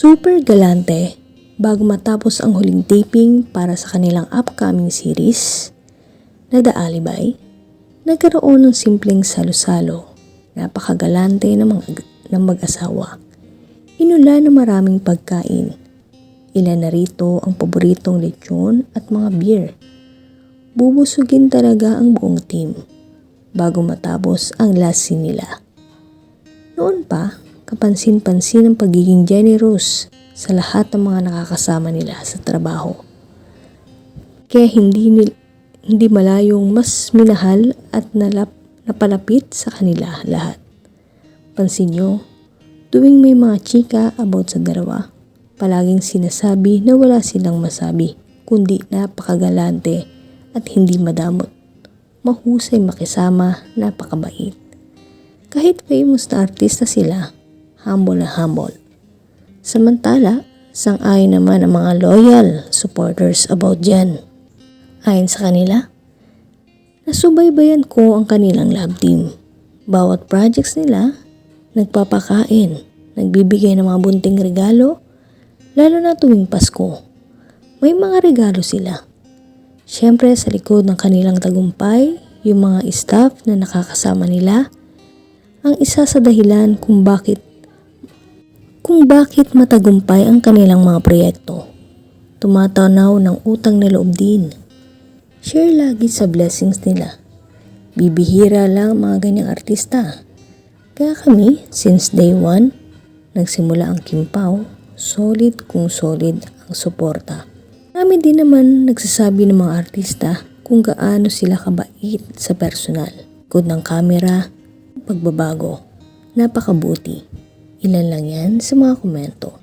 Super galante bago matapos ang huling taping para sa kanilang upcoming series na The Alibay, nagkaroon ng simpleng salo-salo. Napakagalante ng, mga, ng mag-asawa. Inula ng maraming pagkain. Ilan na rito ang paboritong lechon at mga beer. Bubusugin talaga ang buong team bago matapos ang last scene nila. Noon pa, kapansin-pansin ang pagiging generous sa lahat ng mga nakakasama nila sa trabaho. Kaya hindi, nil- hindi malayong mas minahal at nalap, napalapit sa kanila lahat. Pansin nyo, tuwing may mga chika about sa dalawa, palaging sinasabi na wala silang masabi, kundi napakagalante at hindi madamot. Mahusay makisama, napakabait. Kahit famous na artista sila, humble na humble. Samantala, sang-ayon naman ang mga loyal supporters about dyan. Ayon sa kanila, nasubaybayan ko ang kanilang love team. Bawat projects nila, nagpapakain, nagbibigay ng mga bunting regalo, lalo na tuwing Pasko. May mga regalo sila. Siyempre sa likod ng kanilang tagumpay, yung mga staff na nakakasama nila, ang isa sa dahilan kung bakit kung bakit matagumpay ang kanilang mga proyekto. Tumatanaw ng utang na loob din. Share lagi sa blessings nila. Bibihira lang mga ganyang artista. Kaya kami, since day one, nagsimula ang Kimpaw, solid kung solid ang suporta. Kami din naman nagsasabi ng mga artista kung gaano sila kabait sa personal. Good ng camera, pagbabago. Napakabuti. Ilan lang yan sa mga komento.